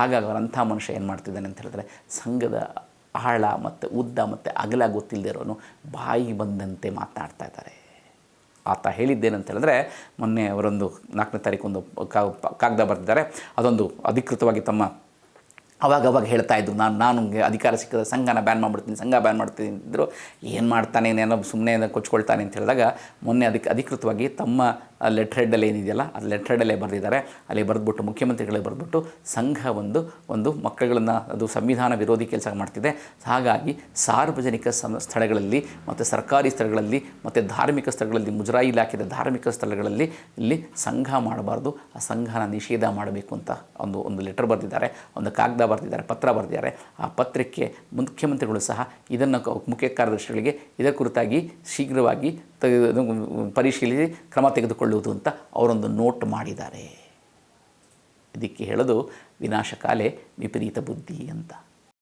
ಹಾಗಾಗಿ ಅವರಂಥ ಮನುಷ್ಯ ಏನು ಮಾಡ್ತಿದ್ದಾನೆ ಅಂತ ಹೇಳಿದ್ರೆ ಸಂಘದ ಆಳ ಮತ್ತು ಉದ್ದ ಮತ್ತು ಅಗಲ ಗೊತ್ತಿಲ್ಲದೆ ಇರೋನು ಬಾಯಿ ಬಂದಂತೆ ಮಾತನಾಡ್ತಾ ಇದ್ದಾರೆ. ಆತ ಹೇಳಿದ್ದೇನಂತ ಹೇಳಿದ್ರೆ ಮೊನ್ನೆ ಅವರೊಂದು ನಾಲ್ಕನೇ ತಾರೀಕು ಒಂದು ಕಾಗದ ಬರೆದಿದ್ದಾರೆ. ಅದೊಂದು ಅಧಿಕೃತವಾಗಿ ತಮ್ಮ ಅವಾಗ ಅವಾಗ ಹೇಳ್ತಾ ಇದ್ದರು ನಾನು ನಾನು ಅಧಿಕಾರ ಸಿಕ್ಕಿದ ಸಂಘನ ಬ್ಯಾನ್ ಮಾಡಿಬಿಡ್ತೀನಿ, ಸಂಘ ಬ್ಯಾನ್ ಮಾಡ್ತೀನಿ ಅಂತಿದ್ರು ಏನು ಮಾಡ್ತಾನೆ, ಏನೇನೋ ಸುಮ್ಮನೆ ಕೊಚ್ಕೊಳ್ತಾನೆ ಅಂತ ಹೇಳಿದಾಗ ಮೊನ್ನೆ ಅದಕ್ಕೆ ಅಧಿಕೃತವಾಗಿ ತಮ್ಮ ಲೆಟರ್ ಹೆಡ್ಡಲ್ಲಿ ಏನಿದೆಯಲ್ಲ, ಅದು ಲೆಟರ್ ಹೆಡ್ಡಲ್ಲೇ ಬರೆದಿದ್ದಾರೆ. ಅಲ್ಲಿ ಬರೆದ್ಬಿಟ್ಟು ಮುಖ್ಯಮಂತ್ರಿಗಳೇ ಬರೆದ್ಬಿಟ್ಟು ಸಂಘ ಒಂದು ಒಂದು ಮಕ್ಕಳುಗಳನ್ನು ಅದು ಸಂವಿಧಾನ ವಿರೋಧಿ ಕೆಲಸ ಮಾಡ್ತಿದೆ. ಹಾಗಾಗಿ ಸಾರ್ವಜನಿಕ ಸ್ಥಳಗಳಲ್ಲಿ ಮತ್ತು ಸರ್ಕಾರಿ ಸ್ಥಳಗಳಲ್ಲಿ ಮತ್ತು ಧಾರ್ಮಿಕ ಸ್ಥಳಗಳಲ್ಲಿ, ಮುಜರಾಯಿ ಇಲಾಖೆಯ ಧಾರ್ಮಿಕ ಸ್ಥಳಗಳಲ್ಲಿ ಇಲ್ಲಿ ಸಂಘ ಮಾಡಬಾರ್ದು, ಆ ಸಂಘನ ನಿಷೇಧ ಮಾಡಬೇಕು ಅಂತ ಒಂದು ಒಂದು ಲೆಟರ್ ಬರೆದಿದ್ದಾರೆ. ಒಂದು ಕಾಗದ ಬರೆದಿದ್ದಾರೆ ಪತ್ರ ಬರೆದಿದ್ದಾರೆ ಆ ಪತ್ರಕ್ಕೆ ಮುಖ್ಯಮಂತ್ರಿಗಳು ಸಹ ಇದನ್ನು ಮುಖ್ಯ ಕಾರ್ಯದರ್ಶಿಗಳಿಗೆ ಇದರ ಕುರಿತಾಗಿ ಶೀಘ್ರವಾಗಿ ಪರಿಶೀಲಿಸಿ ಕ್ರಮ ತೆಗೆದುಕೊಳ್ಳುವುದು ಅಂತ ಅವರೊಂದು ನೋಟ್ ಮಾಡಿದ್ದಾರೆ. ಇದಕ್ಕೆ ಹೇಳೋದು ವಿನಾಶಕಾಲೆ ವಿಪರೀತ ಬುದ್ಧಿ ಅಂತ.